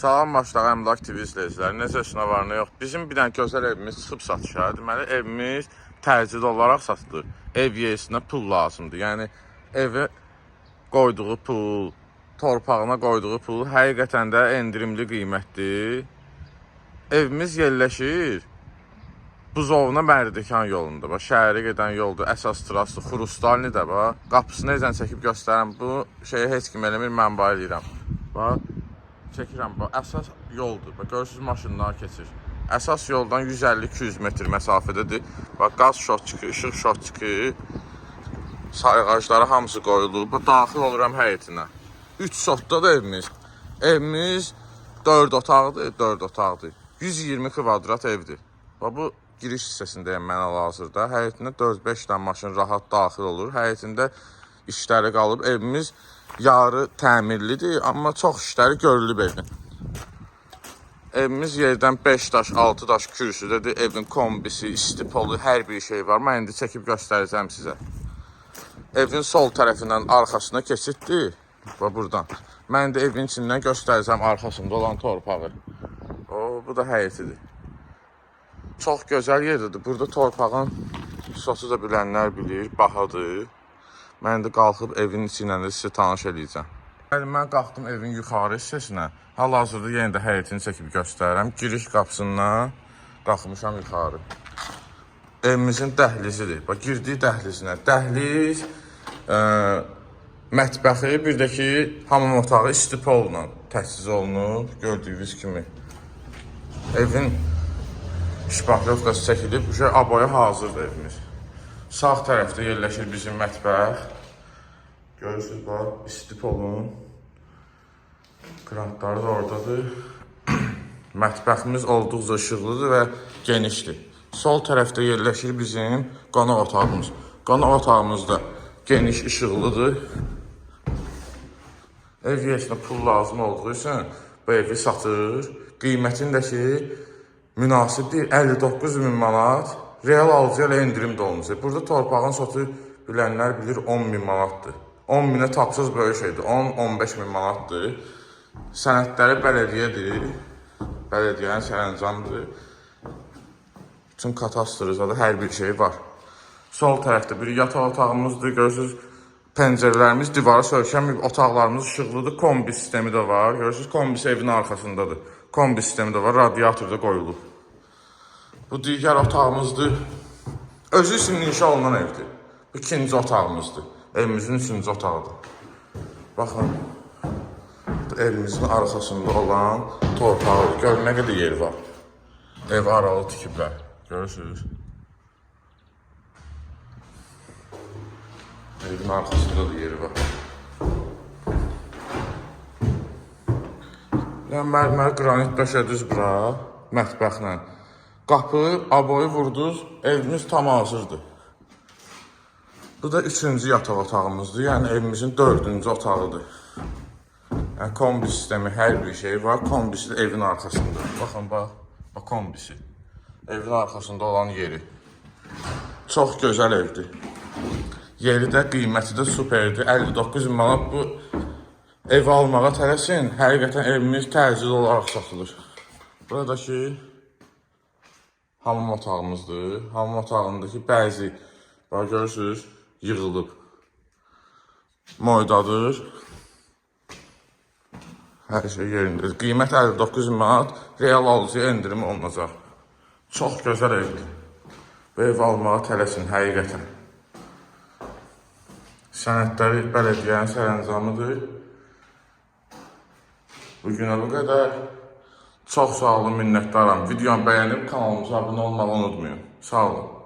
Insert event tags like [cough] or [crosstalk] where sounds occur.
Salam başlağı əmlak TV izləyiciləri. Necəsinə var, nə yox. Bizim bir dənə gözəl evimiz çıxıb satışa. Deməli, evimiz təcrid olaraq satılır. Ev yeyisinə pul lazımdır. Yəni, evə qoyduğu pul, torpağına qoyduğu pul həqiqətən də endirimli qiymətdir. Evimiz yerləşir Buzovna Mərdəkan yolunda. Bax, şəhərə gedən yoldur. Əsas trassı Xurustalni də bax. Qapısını necə çəkib göstərəm. Bu şeyi heç kim eləmir, mən eləyirəm. Bax, çəkirəm. Bax, əsas yoldur. Bax, görürsüz maşınlar keçir. Əsas yoldan 150-200 metr məsafədədir. Bax, qaz şot çıxır, işıq şot çıxır. Sayğacları hamısı qoyulub. Bax, daxil oluram həyətinə. 3 sotda da evimiz. Evimiz 4 otaqdır, 4 otaqdır. 120 kvadrat evdir. Bax, bu giriş hissəsindəyəm mən hal-hazırda. Həyətinə 4-5 dənə maşın rahat daxil olur. Həyətində işləri qalıb. Evimiz yarı təmirlidir, amma çox işləri görülüb evin. Evimiz yerdən 5 daş, 6 daş kürsüdədir. Evin kombisi, istipolu, hər bir şey var. Mən indi çəkib göstərəcəm sizə. Evin sol tərəfindən arxasına keçiddir. Və buradan. Mən də evin içindən göstərəcəm arxasında olan torpağı. O, bu da həyətidir. Çox gözəl yerdir. Burada torpağın sosu da bilənlər bilir, bahadır. Mən də qalxıb evin içi ilə də sizə tanış eləyəcəm. Bəli, mən qalxdım evin yuxarı hissəsinə. Hal-hazırda yenə də həyətini çəkib göstərirəm. Giriş qapısından qalxmışam yuxarı. Evimizin dəhlizidir. Bax, girdik dəhlizinə. Dəhliz, ə, mətbəxi, bir də ki, hamam otağı istipolla təchiz olunub, gördüyünüz kimi. Evin şpahlovkası çəkilib, uşa aboya hazırdır evimiz. Sağ tərəfdə yerləşir bizim mətbəx. Görürsünüz, bax, istipolun krantları da oradadır. [clears throat] Mətbəximiz olduqca işıqlıdır və genişdir. Sol tərəfdə yerləşir bizim qonaq otağımız. Qonaq otağımızda geniş işıqlıdır. Ev yeyisinə pul lazım olduğu üçün bu evi satır. Qiymətini də ki, münasibdir. 59 min manat. Real alıcıya elə endirim də olunacaq. Burada torpağın sotu bilənlər bilir 10 min manatdır. 10 minə tapsız böyle şeydir. 10-15 min manatdır. Sənədləri bələdiyyədir. Bələdiyyənin sərəncamıdır. Bütün katastrızada hər bir şey var. Sol tərəfdə bir yataq otağımızdır. Görürsüz, pəncərələrimiz divara söykənməyib, otaqlarımız işıqlıdır. Kombi sistemi də var. Görürsüz, kombisi evin arxasındadır. Kombi sistemi də var, radiator da qoyulub. Bu digər otağımızdır. Özü üçün inşa olunan evdir. Bu ikinci otağımızdır. Evimizin üçüncü otağıdır. Baxın, evimizin arxasında olan torpağı. Gör nə qədər yer var. Ev aralı tikiblər. Görürsünüz? Evin arxasında da yeri var. Yəni mərmər qranit döşədiniz bura, mətbəxlə. Qapı, aboyu vurdunuz, evimiz tam hazırdır. Bu da üçüncü yataq otağımızdır. Yəni evimizin dördüncü otağıdır. Yəni kombi sistemi, hər bir şey var. Kombisi də evin arxasında. Baxın, bax, bax kombisi. Evin arxasında olan yeri. Çox gözəl evdir. Yeri də, qiyməti də superdir. 59 min manat bu ev almağa tələsin. Həqiqətən evimiz təcil olaraq satılır. Buradakı hamam otağımızdır. Hamam otağındakı bəzi, bax görürsünüz, yığılıb. Moydadır. Hər şey yerindədir. Qiymət 59 min manat, real alıcıya endirimi olunacaq. Çox gözəl evdir. Bu ev almağa tələsin həqiqətən. Sənədləri bələdiyyənin sərəncamıdır. Bu günə bu qədər. Çox sağ olun, minnətdaram. Videonu bəyənib kanalımıza abunə olmağı unutmayın. Sağ olun.